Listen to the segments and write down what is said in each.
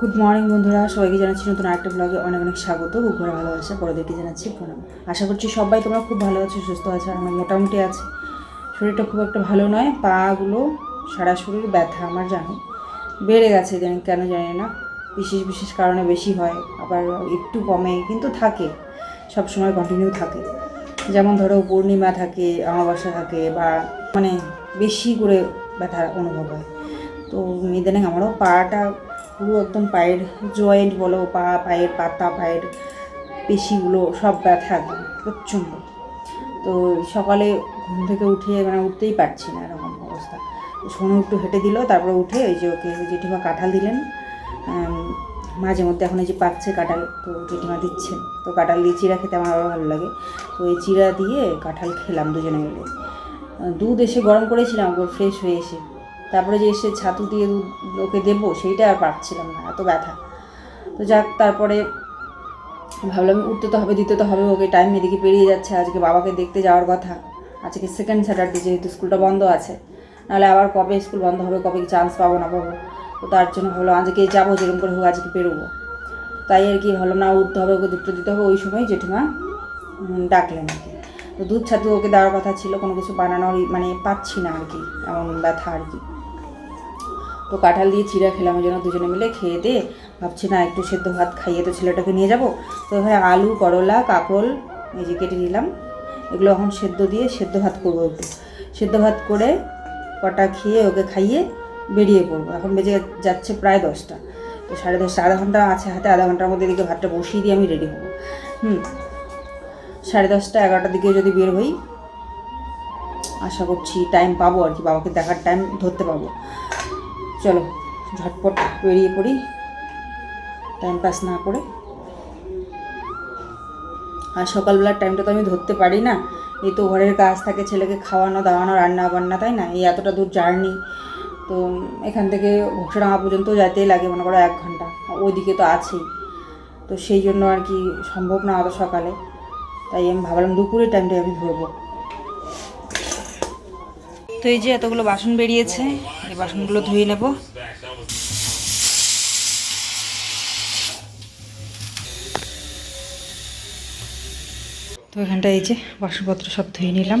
Good morning বন্ধুরা। সবাইকে জানাচ্ছি নতুন আরেকটা ব্লগে অনেক অনেক স্বাগত। খুব ঘোরা ভালোবাসা, পরেদেরকে জানাচ্ছি প্রণাম। আশা করছি সবাই তোমরা খুব ভালো আছো, সুস্থ আছো, আর আমার মোটামুটি আছে। শরীরটা খুব একটা ভালো নয়, পাগুলো, সারা শরীর ব্যথা, আমার জানো। বেড়ে গেছে জানি, কেন জানি না। বিশেষ বিশেষ কারণে বেশি হয়, আবার একটু কমে, কিন্তু থাকে। সব সময় কন্টিনিউ থাকে। যেমন ধরো, পূর্ণিমা থাকে, অমাবস্যা থাকে, বা মানে বেশি করে ব্যথা অনুভব হয়। তো ইদানিং আমারও পাটা পুরো একদম পায়ের জয়েন্ট বলো, পা, পায়ের পাতা, পায়ের পেশিগুলো সব ব্যথা একদম প্রচণ্ড। তো সকালে ঘুম থেকে উঠে মানে উঠতেই পারছি না এরকম অবস্থা। সোনু একটু হেঁটে দিল, তারপরে উঠে ওই যে ওকে, জেঠিমা কাঁঠাল দিলেন। মাঝে মধ্যে এখন এই যে পাকছে কাঁঠাল, তো জেঠিমা দিচ্ছে। তো কাঁঠাল দিয়ে চিরা খেতে আমার আরও ভালো লাগে। তো এই চিরা দিয়ে কাঁঠাল খেলাম দুজনে মিলে। দুধ এসে গরম করেছিলাম ওর ফ্রেশ হয়ে এসে। তারপরে যে এসে ছাতু দিয়ে দুধ ওকে দেবো, সেইটা আর পারছিলাম না, এত ব্যথা। তো যাক, তারপরে ভাবলাম উঠতে তো হবে, দিতে তো হবে ওকে টাইম এদিকে পেরিয়ে যাচ্ছে, আজকে বাবাকে দেখতে যাওয়ার কথা। আজকে সেকেন্ড স্যাটারডে যেহেতু স্কুলটা বন্ধ আছে, নাহলে আবার কবে স্কুল বন্ধ হবে, কবে চান্স পাবো না পাবো, তো তার জন্য ভাবলাম আজকে যাব, যেরকম করে হোক আজকে পেরোবো তাই আর কি ভাবলাম, না, উঠতে হবে, ওকে দুধটা দিতে হবে, ওই সময় জেঠিমা ডাকলেন আর কি। তো দুধ ছাতু ওকে দেওয়ার কথা ছিল, কোনো কিছু বানানোর মানে পাচ্ছি না আর কি, এমন ব্যথা আর কি। তো কাঁঠাল দিয়ে চিড়া খেলাম, ওই জন্য দুজনে মিলে খেয়ে দিয়ে ভাবছি, না, একটু সেদ্ধ ভাত খাইয়ে তো ছেলেটাকে নিয়ে যাব। তো এখানে আলু, করলা, কাঁকরোল এই যে কেটে নিলাম। এগুলো এখন সেদ্ধ দিয়ে সেদ্ধ ভাত করব একটু। সেদ্ধ ভাত করে কটা খেয়ে ওকে খাইয়ে বেরিয়ে পড়ব। এখন বেজে যাচ্ছে প্রায় দশটা। তো সাড়ে দশটা, আধা ঘণ্টা আছে হাতে, আধা ঘণ্টার মধ্যে এদিকে ভাতটা বসিয়ে দিয়ে আমি রেডি হব। হুম, সাড়ে দশটা, এগারোটার দিকে যদি বের হই, আশা করছি টাইম পাবো আর কি, বাবাকে দেখার টাইম ধরতে পাবো। চলো, ঝটপট বেরিয়ে পড়ি। টাইম পাস না করে। আর সকালবেলার টাইমটা তো আমি ধরতে পারি না। এই তো ঘরের কাজ থাকে, ছেলেকে খাওয়ানো, দাওয়ানো রান্না বান্না তাই না? এই এতটা দূর জার্নি তো এখান থেকে ঘোষডাঙ্গা পর্যন্ত যেতেই লাগে, মনে করো এক ঘণ্টা। ওইদিকে তো আছেই। তো সেই জন্য আর কি সম্ভব না অত সকালে। তাই আমি ভাবলাম দুপুরের টাইমটাই আমি ধরবো। তো এই যে এতগুলো বাসন বেরিয়েছে, এই বাসনগুলো ধুয়ে নেব। তো এখানটা এই যে বাসনপত্র সব ধুয়ে নিলাম।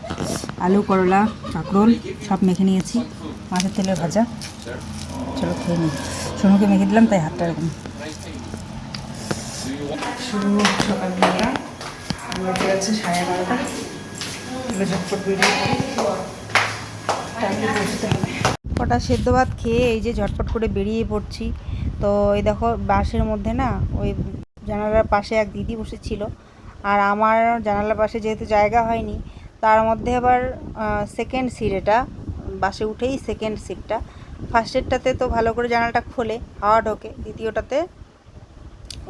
আলু করলা কাঁকরোল সব মেখে নিয়েছি। মাছের তেলের ভাজা। চলো খেয়ে নিই। সোনুকে মেখে দিলাম তাই হাতটা এরকম। শুরু সকালবেলা বাজে আছে সাড়ে এগারোটা। এগুলো ঝটপট বেরিয়ে টাইমে পৌঁছতে হবে। কটা সেদ্ধ ভাত খেয়ে এই যে ঝটপট করে বেরিয়ে পড়ছি। তো এই দেখো বাসের মধ্যে না ওই জানালার পাশে এক দিদি বসেছিল। আর আমার জানালার পাশে যেহেতু জায়গা হয়নি তার মধ্যে আবার সেকেন্ড সিট এটা বাসে উঠেই সেকেন্ড সিটটা ফার্স্টেরটাতে তো ভালো করে জানালাটা খোলে হাওয়া ঢোকে দ্বিতীয়টাতে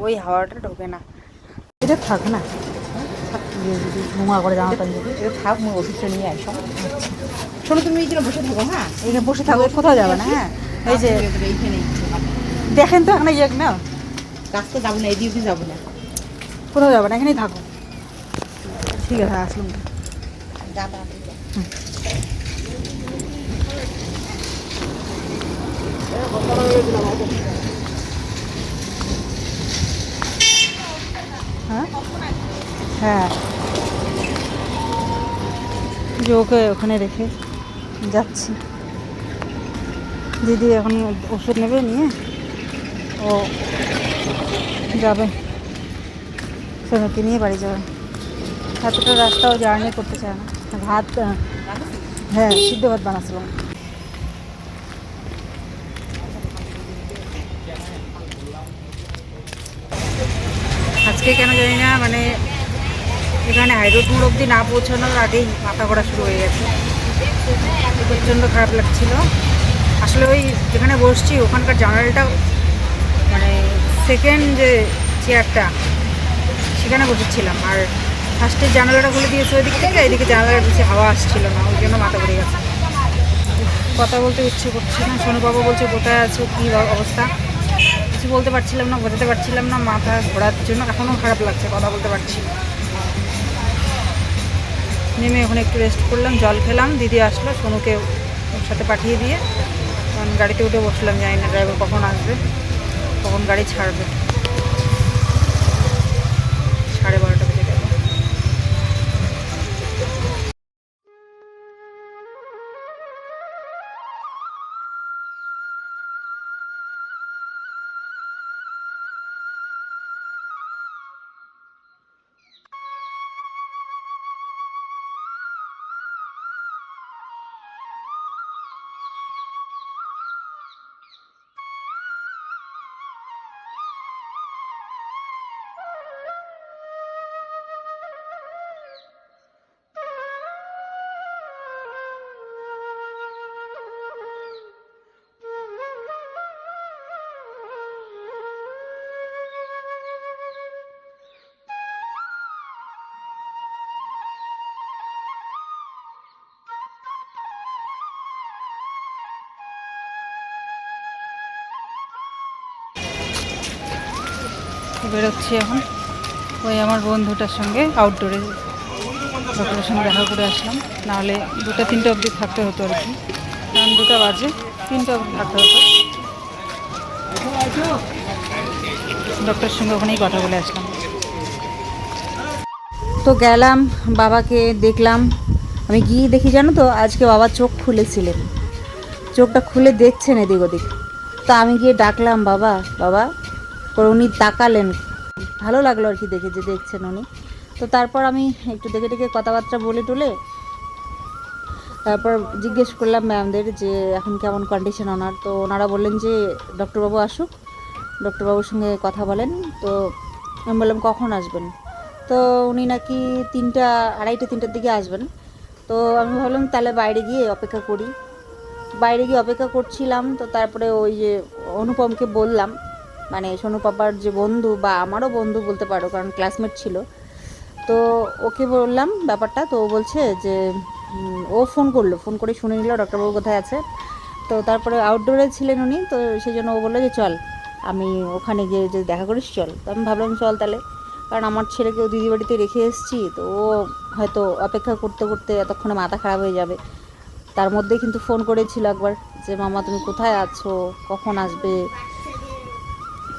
ওই হাওয়াটা ঢোকে না। এটা থাক না। থাক। নোংরা করে জামা প্যান্ট এটা থাক মই ওষুধটা নিয়ে আসো। শোনো তুমি এইখানে বসে থাকো হ্যাঁ? এখানে বসে থাকো কোথাও যাবে না হ্যাঁ? এই যে দেখেন তো এখানে ইয়ে না। রাস্তা যাব না অব্দি যাব না। কোথাও যাবে না এখানেই থাকো। ঠিক আছে আসলাম। হ্যাঁ? হ্যাঁ। যে ওকে ওখানে রেখে যাচ্ছি। দিদি এখন ওষুধ নেবে নিয়ে ও যাবে। সোনাকে নিয়ে বাড়ি যাবে। এতটা রাস্তাও জার্নি করতে চায় না। ভাত হ্যাঁ সিদ্ধ ভাত বানাচ্ছিলাম আজকে কেন জানি না মানে এখানে হাইরোড মোড় না পৌঁছানোর আগেই মাথা ঘোরা শুরু হয়ে গেছে। প্রচণ্ড খারাপ লাগছিল। আসলে ওই যেখানে বসছি, ওখানকার জানালাটা মানে সেকেন্ড যে চেয়ারটা সেখানে বসেছিলাম। আর ফার্স্টের জানালাটা খুলে দিয়েছে ওই দিক থেকে এদিকে জানালার বেশি হাওয়া আসছিল না, ওই জন্য মাথা ঘুরে গেছে। কথা বলতে ইচ্ছে করছে না। সোনু বাবা বলছে, কোথায় আছো? কী অবস্থা? কিছু বলতে পারছিলাম না, বোঝাতে পারছিলাম না, মাথা ঘোরার জন্য এখনও খারাপ লাগছে, কথা বলতে পারছি নেমে ওখানে একটু রেস্ট করলাম, জল খেলাম, দিদি আসলো সোনুকে ওর সাথে পাঠিয়ে দিয়ে। তখন গাড়িতে উঠে বসলাম, জানি না ড্রাইভার কখন আসবে, কখন গাড়ি ছাড়বে। সাড়ে বারোটা। বেরোচ্ছি এখন। ওই আমার বন্ধুটার সঙ্গে আউটডোরে ডক্টরের সঙ্গে দেখা করে আসলাম। নাহলে দুটা, তিনটা অবধি থাকতে হতো আর কি। কারণ দুটা বাজে, তিনটা অবধি থাকতে হতো। ডক্টরের সঙ্গে ওখানেই কথা বলে আসলাম। তো গেলাম, বাবাকে দেখলাম। আমি গিয়ে দেখি, জানো তো, আজকে বাবা চোখ খুলেছিলেন। চোখটা খুলে দেখছেন এদিক ওদিক। তো আমি গিয়ে ডাকলাম, বাবা বাবা পরে উনি তাকালেন। ভালো লাগল আর কি দেখে যে দেখছেন উনি। তো তারপর আমি একটু দেখে দেখে কথাবার্তা বলে টুলে তারপর জিজ্ঞেস করলাম ম্যামদের যে এখন কেমন কন্ডিশন ওনার। তো ওনারা বললেন যে ডক্টরবাবু আসুক, ডক্টরবাবুর সঙ্গে কথা বলেন। তো আমি বললাম, কখন আসবেন? তো উনি নাকি তিনটা, আড়াইটা, তিনটার দিকে আসবেন। তো আমি ভাবলাম, তাহলে বাইরে গিয়ে অপেক্ষা করি। বাইরে গিয়ে অপেক্ষা করছিলাম, তো তারপরে ওই যে অনুপমকে বললাম মানে সোনু পাপার যে বন্ধু বা আমারও বন্ধু বলতে পারো, কারণ ক্লাসমেট ছিল। তো ওকে বললাম ব্যাপারটা, তো ও বলছে যে ও ফোন করল ফোন করে শুনে নিল ডক্টরবাবু কোথায় আছে। তো তারপরে আউটডোরে ছিলেন উনি, তো সেই জন্য ও বলল যে, চল, আমি ওখানে গিয়ে যদি দেখা করিস, চল। তো আমি ভাবলাম, চল তাহলে। কারণ আমার ছেলেকে দিদি বাড়িতে রেখে এসেছি, তো ও হয়তো অপেক্ষা করতে করতে এতক্ষণে মাথা খারাপ হয়ে যাবে। তার মধ্যে কিন্তু ফোন করেছিল একবার যে, মামা তুমি কোথায় আছো? কখন আসবে?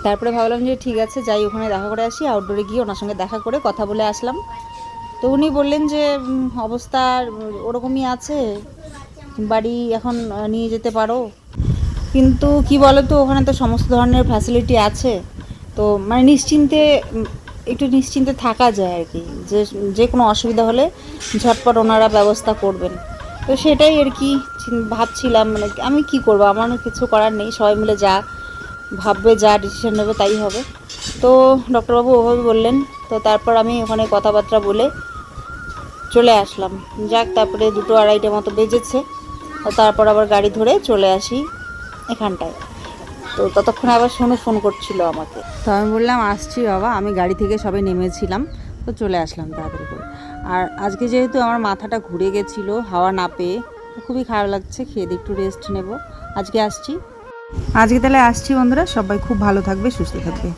তারপরে ভাবলাম যে ঠিক আছে, যাই ওখানে দেখা করে আসি আউটডোরে গিয়ে ওনার সঙ্গে দেখা করে কথা বলে আসলাম। তো উনি বললেন যে অবস্থা ওরকমই আছে, বাড়ি এখন নিয়ে যেতে পারো। কিন্তু কি বলো তো ওখানে তো সমস্ত ধরনের ফ্যাসিলিটি আছে। তো মানে নিশ্চিন্তে একটু নিশ্চিন্তে থাকা যায় আর কি। যে যে কোনো অসুবিধা হলে ঝটপট ওনারা ব্যবস্থা করবেন। তো সেটাই আর কি ভাবছিলাম মানে আমি কি করব? আমার কিছু করার নেই, সবাই মিলে যা। ভাববে যা ডিসিশন নেবে তাই হবে। তো ডক্টরবাবু ওভাবে বললেন, তো তারপর আমি ওখানে কথাবার্তা বলে চলে আসলাম। যাক, তারপরে দুটো আড়াইটে মতো বেজেছে তারপর আবার গাড়ি ধরে চলে আসি এখানটায়। তো ততক্ষণ আবার শোনো ফোন করছিল আমাকে। তো আমি বললাম, আসছি বাবা, আমি গাড়ি থেকে সবে নেমেছিলাম, তো চলে আসলাম তাড়াতাড়ি করে। আর আজকে যেহেতু আমার মাথাটা ঘুরে গেছিল, হাওয়া না পেয়ে খুবই খারাপ লাগছে, খেয়ে দিয়ে একটু রেস্ট নেব। আজকে আসছি। আজকে তাহলে আসছি বন্ধুরা সবাই খুব ভালো থাকবে সুস্থ থাকবে।